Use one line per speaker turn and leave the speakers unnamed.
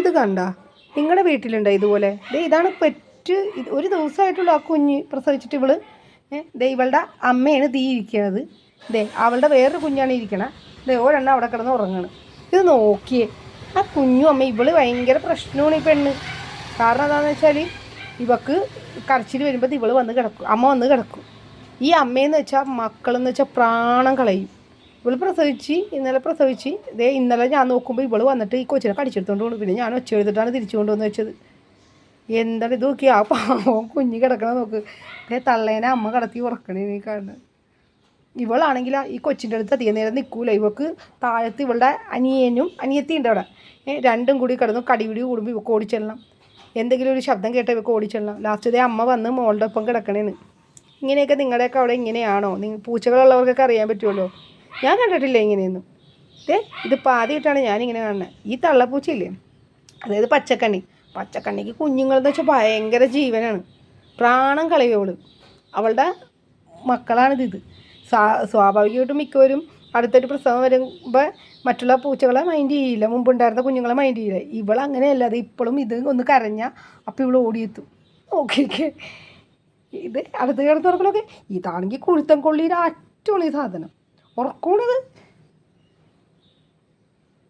ഇത് കണ്ട? നിങ്ങളുടെ വീട്ടിലുണ്ടോ ഇതുപോലെ? ദേ ഇതാണ് പെറ്റ് ഒരു ദിവസമായിട്ടുള്ള ആ കുഞ്ഞ് പ്രസവിച്ചിട്ട് ഇവൾ. ദേ ഇവളുടെ അമ്മയാണ് തീ ഇരിക്കണത്. ദേ അവളുടെ വേറൊരു കുഞ്ഞാണ് ഇരിക്കണ. ദേ ഒരെണ്ണം അവിടെ കിടന്ന് ഉറങ്ങണ്. ഇത് നോക്കിയേ. ആ കുഞ്ഞു അമ്മ ഇവൾ ഭയങ്കര പ്രശ്നമാണ് ഈ പെണ്ണ്. കാരണം എന്താണെന്ന് വെച്ചാൽ ഇവക്ക് കരച്ചിൽ വരുമ്പോൾ ഇവൾ വന്ന് കിടക്കും. അമ്മ വന്ന് കിടക്കും. ഈ അമ്മയെന്ന് വെച്ചാൽ മക്കളെന്ന് വെച്ചാൽ പ്രാണം കളയും. ഇവൾ പ്രസവിച്ച് ഇന്നലെ പ്രസവിച്ച്. ഇതേ ഇന്നലെ ഞാൻ നോക്കുമ്പോൾ ഇവൾ വന്നിട്ട് ഈ കൊച്ചിനെ കടിച്ചെടുത്തോണ്ട് പോകുന്നു പിന്നെ ഞാൻ ഒച്ച എഴുതിട്ടാണ് തിരിച്ചു കൊണ്ടുവന്ന് വെച്ചത്. എന്താണ് ഇത് നോക്കി ആ പാവം കുഞ്ഞ് കിടക്കണ നോക്ക്. ദേ തള്ളേനെ അമ്മ കടത്തി ഉറക്കണേ നീ കാണുന്നത് ഇവളാണെങ്കിൽ ഈ കൊച്ചിന്റെ അടുത്ത് അധികം നേരം നിൽക്കൂല ഇവക്ക് താഴത്ത് ഇവളുടെ അനിയനും അനിയത്തി ഉണ്ട് അവിടെ. രണ്ടും കൂടി കിടന്നു കടിപിടി കൂടുമ്പോൾ ഇവക്ക് ഓടിച്ചെല്ലണം. എന്തെങ്കിലും ഒരു ശബ്ദം കേട്ടാൽ ഇവക്ക് ഓടിച്ചെല്ലണം. ലാസ്റ്റ് ഇതേ അമ്മ വന്ന് മോളുടെ ഒപ്പം കിടക്കണേന്ന്. ഇങ്ങനെയൊക്കെ നിങ്ങളുടെയൊക്കെ അവിടെ ഇങ്ങനെയാണോ? നിങ്ങൾ പൂച്ചകളുള്ളവർക്കൊക്കെ അറിയാൻ പറ്റുമല്ലോ ഞാൻ കണ്ടിട്ടില്ല ഇങ്ങനെയൊന്നും? ഏ ഇതിപ്പോൾ ആദ്യമായിട്ടാണ് ഞാനിങ്ങനെ കാണുന്നത് ഈ തള്ളപ്പൂച്ചയില്ലേ? അതായത് പച്ചക്കണ്ണി. പച്ചക്കണ്ണിക്ക് കുഞ്ഞുങ്ങളെന്ന് വെച്ചാൽ ഭയങ്കര ജീവനാണ്. പ്രാണം കളയോൾ അവളുടെ മക്കളാണിത് ഇത്. സ്വാ സ്വാഭാവികമായിട്ടും മിക്കവരും അടുത്തൊരു പ്രസവം വരുമ്പോൾ മറ്റുള്ള പൂച്ചകളെ മൈൻഡ് ചെയ്യില്ല. മുമ്പുണ്ടായിരുന്ന കുഞ്ഞുങ്ങളെ മൈൻഡ് ചെയ്യില്ല. ഇവൾ അങ്ങനെയല്ല അത് ഇപ്പോഴും ഇത് ഒന്ന് കരഞ്ഞാൽ അപ്പോൾ ഇവൾ ഓടിയെത്തും. ഓക്കെ ഇത് അടുത്ത് കിടന്ന് തുറക്കലൊക്കെ ഇതാണെങ്കിൽ കുഴുത്തം കൊള്ളിയുടെ അറ്റമാണ് ഈ സാധനം. ഉറക്കമാണത്